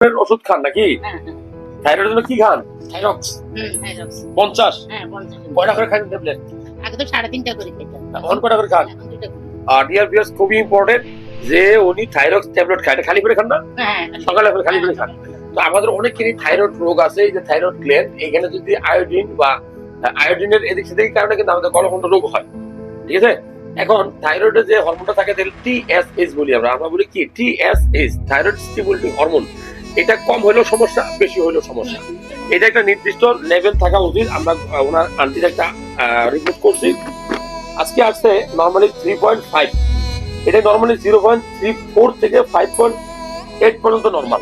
ওষুধ খান নাকি? হ্যাঁ হ্যাঁ। থাইরয়েডের জন্য কি খান? থাইরক্স পঞ্চাশ? হ্যাঁ কয়টা করে খান ট্যাবলেট আগে তো সাড়ে তিনটা করে খেতাম এখন কয়টা করে খান। আর ডিয়ার বিয়ার্স খুবই ইম্পর্টেন্ট যে উনি থাইরক্স ট্যাবলেট খায়। খালি করে খান না? হ্যাঁ সকালে খালি করে খান। তো আমাদের অনেকেরই থাইরয়েড রোগ আছে এই যে থাইরয়েড গ্ল্যান্ড এখানে যদি আয়োডিন বা আয়োডিনের এদিক সেদিক কারণে কিন্তু আমাদের গলকণ্ড রোগ হয়। ঠিক আছে? এখন থাইরয়েডের যে হরমোনটা থাকে টিএসএইচ বলি আমরা। আমরা বলি কি? টিএসএইচ থাইরয়েড স্টিমুলেটিং হরমোন এটা কম হলেও সমস্যা বেশি হলেও সমস্যা। এটা একটা নির্দিষ্ট লেভেল থাকা উচিত। আমরা ওনার আন্টির একটা রিপোর্ট করছি। আজকে আসছে নর্মালি থ্রি পয়েন্ট ফাইভ এটা normally zero point three four থেকে ফাইভ পয়েন্ট এইট পর্যন্ত নর্মাল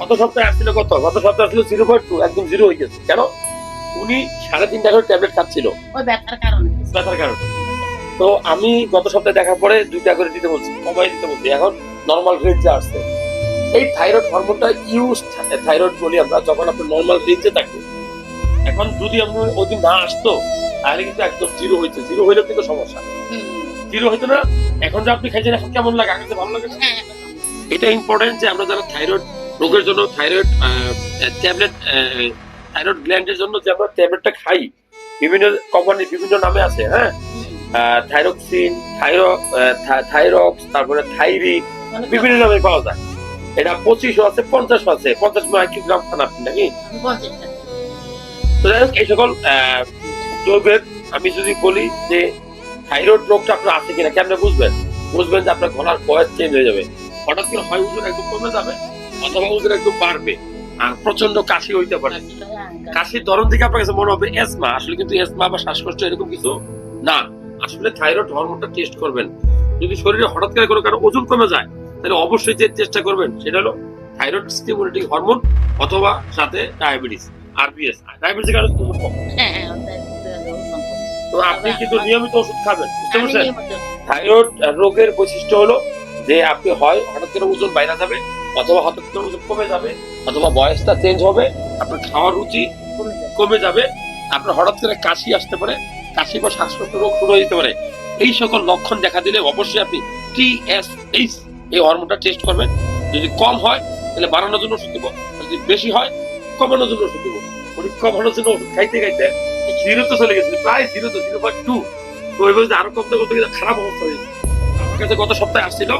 গত সপ্তাহে আসছিল কত? গত সপ্তাহে আসছিল জিরো পয়েন্ট টু একদম জিরো হয়ে গেছে। কেন? উনি সাড়ে তিনটা করে ট্যাবলেট খাচ্ছিল। ওই ব্যথার কারণে। ব্যথার কারণে। তো আমি গত সপ্তাহে দেখার পরে দুইটা করে দিতে বলছি কমাই দিতে বলছি। এখন নর্মাল রেট যা আসছে। এই থাইরয়েড হরমোনটা ইউজ থাইরয়েড বলি আমরা যখন আপনি নর্মাল রেঞ্জে থাকবে এখন যদি আপনি ওদিন না আসতো তাহলে কিন্তু একদম জিরো হয়েছে জিরো হইলে কিন্তু সমস্যা। জিরো হইতো না এখন যে আপনি খাইছেন এখন কেমন লাগে? আগে ভালো লাগে? হ্যাঁ সমস্যা। এটা ইম্পর্টেন্ট যে আমরা যারা থাইরয়েড রোগের জন্য থাইরয়েড ট্যাবলেট থাইরয়েড গ্ল্যান্ডের জন্য যে আমরা ট্যাবলেটটা খাই বিভিন্ন কোম্পানি বিভিন্ন নামে আছে হ্যাঁ? থাইরক্সিন থাইরো থাইরক্স তারপরে থাইরি বিভিন্ন নামে পাওয়া যায়। এটা পঁচিশও আছে পঞ্চাশ আছে। পঞ্চাশ মাইক্রোগ্রাম খান আপনি নাকি। তো যাই হোক এই সকল দ্রব্যের আমি যদি বলি যে থাইরয়েড রোগটা আপনার আছে কিনা কেমনে বুঝবেন? বুঝবেন যে আপনার গলার বয়স চেঞ্জ হয়ে যাবে। হঠাৎ করে হয় ওজন একদম কমে যাবে অথবা ওজন একদম বাড়বে আর প্রচণ্ড কাশি হইতে পারে। কাশির ধরন থেকে আপনার কাছে মনে হবে এসমা আসলে কিন্তু এসমা বা শ্বাসকষ্ট এরকম কিছু না। আসলে থাইরয়েড হরমোনটা টেস্ট করবেন। যদি শরীরে হঠাৎ করে কোনো কারণে ওজন কমে যায় তাহলে অবশ্যই যে চেষ্টা করবেন সেটা হলো থাইরয়েড স্টিমুলেটিং হরমোন অথবা সাথে ডায়াবেটিস আরবিএস ডায়াবেটিস কারণে ওজন কম। হ্যাঁ, হ্যাঁ। তো আপনি কিন্তু নিয়মিত ওষুধ খাবেন বুঝতে পারছেন? থাইরয়েড রোগের বৈশিষ্ট্য হলো যে আপনি হয় হঠাৎ করে ওজন বাইরে যাবে অথবা হঠাৎ করে ওজন কমে যাবে অথবা বয়সটা চেঞ্জ হবে আপনার খাওয়ার রুচি কমে কমে যাবে আপনার হঠাৎ করে কাশি আসতে পারে কাশি বা শ্বাসকষ্ট রোগ শুরু হয়ে যেতে পারে। এই সকল লক্ষণ দেখা দিলে অবশ্যই আপনি টিএসএইচ এই হরমোনটা টেস্ট করবেন। যদি কম হয়, তাহলে বাড়ানোর জন্য ওষুধ দেবো। যদি বেশি হয়, কমানোর জন্য ওষুধ দেবো। উনি কমানোর জন্য ওষুধ খাইতে খাইতে জিরো তো চলে গেছে, প্রায় জিরো তো জিরো পয়েন্ট টু তো ওই বলছে আরও কমতে করতে গেলে খারাপ অবস্থা হয়েছে আমার কাছে গত সপ্তাহে আসছিল,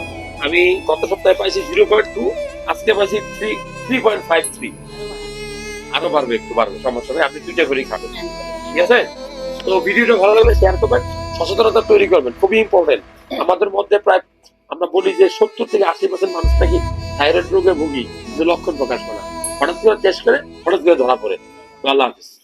আমি গত সপ্তাহে পাইছি জিরো পয়েন্ট টু আজকে পাইছি three three point five three আরও বাড়বে, একটু বাড়বে, সমস্যা নেই, আপনি দুইটা করেই খাবেন। ঠিক আছে? তো ভিডিওটা ভালো লাগলে শেয়ার করবেন, সচেতনতা তৈরি করবেন, খুবই ইম্পর্টেন্ট আমাদের মধ্যে প্রায় আমরা বলি যে সত্তর থেকে আশি পার্সেন্ট মানুষ নাকি থাইরয়েড রোগে ভুগি লক্ষণ প্রকাশ করা হঠাৎ করে টেস্ট করে, হঠাৎ করে ধরা পড়ে। আল্লাহ হাফিজ।